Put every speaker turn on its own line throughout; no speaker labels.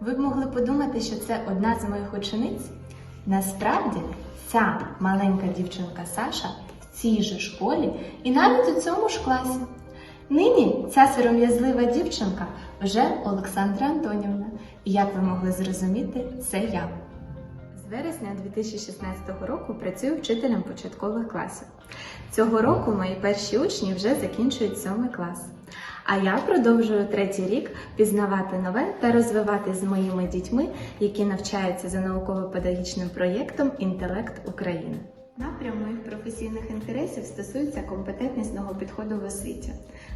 Ви б могли подумати, що це одна з моїх учениць. Насправді, ця маленька дівчинка Саша в цій же школі і навіть у цьому ж класі. Нині ця сором'язлива дівчинка вже Олександра Антонівна. І як ви могли зрозуміти, це я. Вересня 2016 року працюю вчителем початкових класів. Цього року мої перші учні вже закінчують сьомий клас. А я продовжую третій рік пізнавати нове та розвивати з моїми дітьми, які навчаються за науково-педагогічним проєктом Інтелект України. Напрям моїх професійних інтересів стосується компетентнісного підходу в освіті.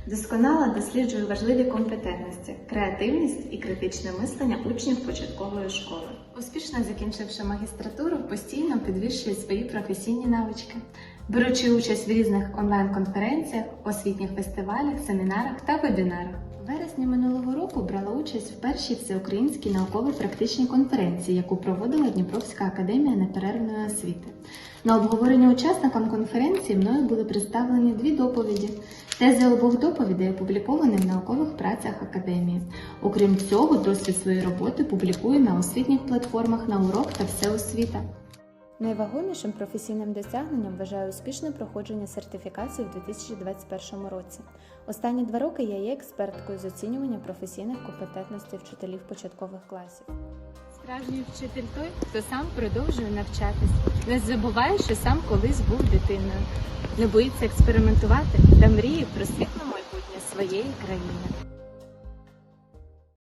Досконало досліджую важливі компетентності, креативність і критичне мислення учнів початкової школи. Успішно закінчивши магістратуру, постійно підвищую свої професійні навички, беручи участь в різних онлайн-конференціях, освітніх фестивалях, семінарах та вебінарах. У вересні минулого року брала участь в першій всеукраїнській науково-практичній конференції, яку проводила Дніпровська академія неперервної освіти. На обговорення учасникам конференції мною були представлені дві доповіді. Тези обох доповідей опубліковані в наукових працях академії. Окрім цього, досвід своєї роботи публікую на освітніх платформах на урок та всеосвіта.
Найвагомішим професійним досягненням вважаю успішне проходження сертифікації у 2021 році. Останні два роки я є експерткою з оцінювання професійних компетентностей вчителів початкових класів.
Справжній вчитель той, хто сам продовжує навчатись, не забуває, що сам колись був дитиною, не боїться експериментувати та мріє про світле майбутнє своєї країни.